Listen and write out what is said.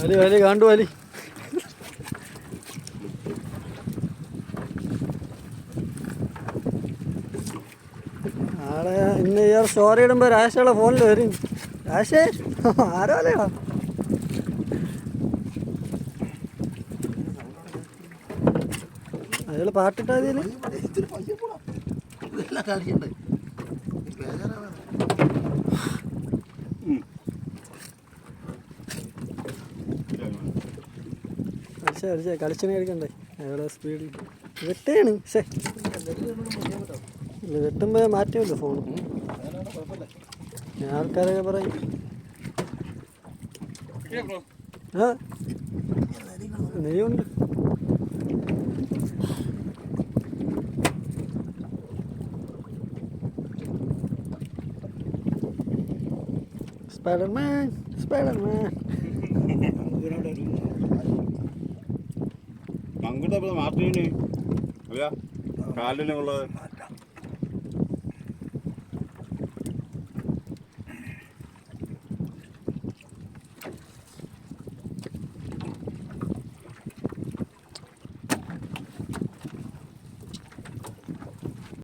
വലി വലി കണ്ടു വലി. ആടെ ഇന്ന് ഇയാൾ സ്റ്റോറി ഇടുമ്പോൾ രാശയുടെ ഫോണിൽ വരും. രാശേ ആരോ അല്ലേടാ അയാൾ പാട്ടിട്ടാ അടിച്ചേ അടിച്ചേ കളിച്ചിനെ കളിക്കണ്ടേ അയാളെ സ്പീഡിൽ വെട്ടേണ് പക്ഷേ ഇല്ല വെട്ടുമ്പോൾ മാറ്റുമല്ലോ ഫോൺ ഞാൻ ആൾക്കാരൊക്കെ പറയും. ആ? നെയ്യുണ്ട് സ്പൈഡർമാൻ സ്പൈഡർമാൻ മങ്കുടെ മാർട്ടിന് അല്ല കാലിനുള്ളത്